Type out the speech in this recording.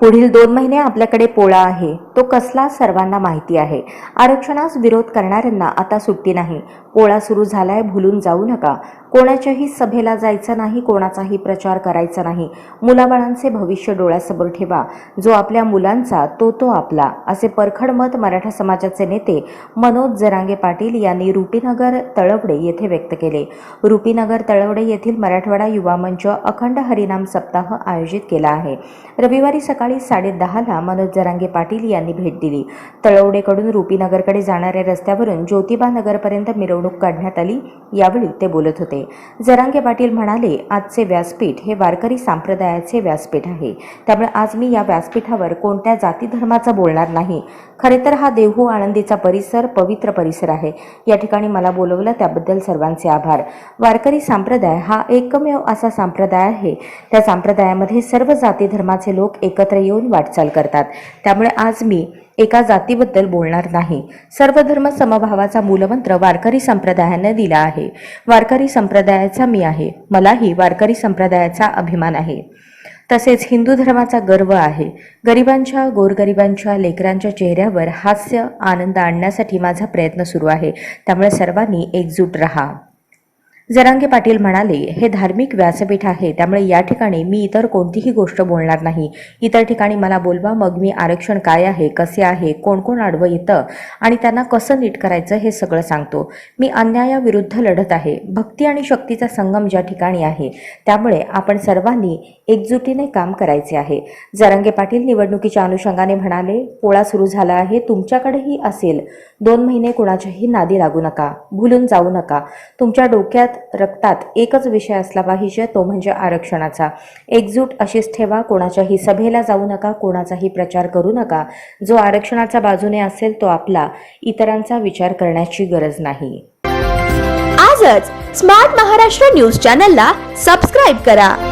पुढील दोन महिने आपल्याकडे पोळा आहे. तो कसला सर्वांना माहिती आहे. आरक्षणास विरोध करणाऱ्यांना आता सुट्टी नाही. पोळा सुरू झालाय भुलून जाऊ नका. कोणाच्याही सभेला जायचं नाही कोणाचाही प्रचार करायचा नाही. मुलाबाळांचे भविष्य डोळ्यासमोर ठेवा. जो आपल्या मुलांचा तो तो आपला असे परखड मत मराठा समाजाचे नेते मनोज जरांगे पाटील यांनी रुपीनगर तळवडे येथे व्यक्त केले. रुपीनगर तळवडे येथील मराठवाडा युवा मंच अखंड हरिनाम सप्ताह आयोजित केला आहे. रविवारी सकाळी साडे दहाला मनोज जरांगे पाटील यांनी भेट दिली. तळवडेकडून रुपीनगरकडे जाणाऱ्या रस्त्यावरून ज्योतिबा नगरपर्यंत मिरवणूक काढण्यात आली यावेळी ते बोलत होते. जरांगे पाटील म्हणाले आजचे व्यासपीठ हे वारकरी संप्रदायाचे व्यासपीठ आहे. त्यामुळे आज मी या व्यासपीठावर कोणत्या जाती धर्माचा बोलणार नाही. खरे तर हा देहू आनंदीचा परिसर पवित्र परिसर आहे. या ठिकाणी मला बोलवलं त्याबद्दल सर्वांचे आभार. वारकरी संप्रदाय हा एकमेव असा संप्रदाय आहे. त्या संप्रदायामध्ये सर्व जाती धर्माचे लोक एकत्र येऊन वाटचाल करतात. त्यामुळे आज मी एका जातीबद्दल बोलणार नाही. सर्व धर्म समभावाचा मूलमंत्र वारकरी संप्रदायाने दिला आहे. वारकरी संप्रदायाचा मी आहे. मलाही वारकरी संप्रदायाचा अभिमान आहे. तसेच हिंदू धर्माचा गर्व आहे. गरिबांच्या गोरगरिबांच्या लेकरांच्या चेहऱ्यावर हास्य आनंद आणण्यासाठी माझा प्रयत्न सुरू आहे. त्यामुळे सर्वांनी एकजूट रहा. जरांगे पाटील म्हणाले हे धार्मिक व्यासपीठ आहे त्यामुळे या ठिकाणी मी इतर कोणतीही गोष्ट बोलणार नाही. इतर ठिकाणी मला बोलवा मग मी आरक्षण काय आहे कसे आहे कोण कोण आडवं येतं आणि त्यांना कसं नीट करायचं हे सगळं सांगतो. मी अन्यायाविरुद्ध लढत आहे. भक्ती आणि शक्तीचा संगम ज्या ठिकाणी आहे त्यामुळे आपण सर्वांनी एकजुटीने काम करायचे आहे. जरांगे पाटील निवडणुकीच्या अनुषंगाने म्हणाले पोळा सुरू झाला आहे तुमच्याकडेही असेल. दोन महिने कुणाच्याही नादी लागू नका भुलून जाऊ नका. तुमच्या डोक्यात रक्तात एकच विषय असला पाहिजे तो म्हणजे आरक्षणाचा. एकजूट अशीच ठेवा कोणाच्याही सभेला जाऊ नका कोणाचाही प्रचार करू नका. जो आरक्षणाच्या बाजूने असेल तो आपला. इतरांचा विचार करण्याची गरज नाही. आजच स्मार्ट महाराष्ट्र न्यूज चॅनलला सबस्क्राईब करा.